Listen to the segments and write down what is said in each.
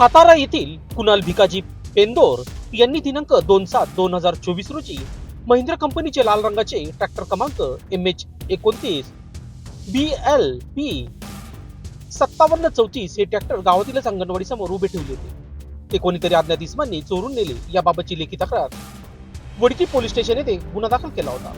सातारा येथील कुणाल भिकाजी पेंदोर यांनी दिनांक दोन सात दोन हजार चोवीस रोजी महिंद्रा कंपनीचे लाल रंगाचे ट्रॅक्टर क्रमांक एम एच एकोणतीस बी एल पी सत्तावन्न चौतीस हे ट्रॅक्टर गावातीलच अंगणवाडी समोर उभे ठेवले होते. ते कोणीतरी अज्ञात इसमांनी चोरून नेले. याबाबतची लेखी तक्रार वडकी पोलीस स्टेशन येथे गुन्हा दाखल केला होता.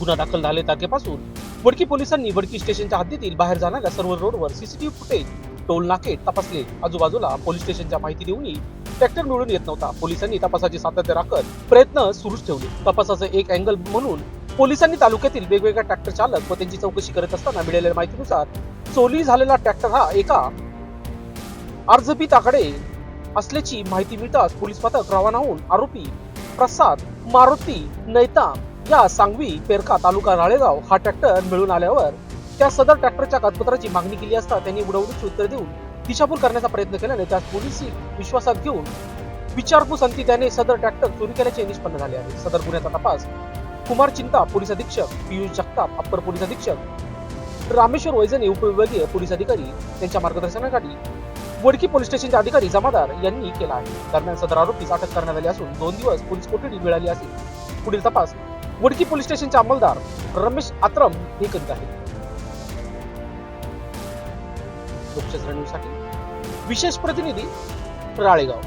गुन्हा दाखल झाले तारखेपासून वडकी पोलिसांनी वडकी स्टेशनच्या हद्दीतील बाहेर जाणाऱ्या सर्व रोडवर सीसीटीव्ही फुटेज टोल नाके तपासले. आजूबाजूला पोलीस स्टेशनच्या माहिती देऊनही ट्रॅक्टर मिळून येत नव्हता. पोलिसांनी तपासाची सातत्य राखत प्रयत्न सुरूच ठेवले. तपासाचं एक अँगल म्हणून पोलिसांनी तालुक्यातील वेगवेगळ्या ट्रॅक्टर चालक व त्यांची चौकशी करत असताना मिळालेल्या माहितीनुसार चोरी झालेला ट्रॅक्टर हा एका अर्जपिताकडे असल्याची माहिती मिळताच पोलीस पथक रवाना होऊन आरोपी प्रसाद मारुती नैता या सांगवी पेरका तालुका राळेगाव हा ट्रॅक्टर मिळून आल्यावर त्या सदर ट्रॅक्टरच्या कागदपत्राची मागणी केली असता त्यांनी उडवडीची उत्तर देऊन दिशाभूल करण्याचा प्रयत्न केल्याने त्यास पोलिसी विश्वासात घेऊन विचारपूस अंती त्याने सदर ट्रॅक्टर चोरी केल्याचे निष्पन्न झाले आहे. सदर गुन्ह्याचा तपास कुमार चिंता पोलीस अधीक्षक पियुष जगताप अप्पर पोलीस अधीक्षक रामेश्वर वैजने उपविभागीय पोलीस अधिकारी यांच्या मार्गदर्शनाखाली वडकी पोलीस स्टेशनचे अधिकारी जमादार यांनी केला आहे. दरम्यान सदर आरोपीस अटक करण्यात आली असून दोन दिवस पोलीस कोठडी मिळाली असेल पुढील तपास वडकी पोलीस स्टेशनचे अंमलदार रमेश आत्रम हे करीत आहेत. लोकशास्त्र न्यूजसाठी विशेष प्रतिनिधी राळेगाव.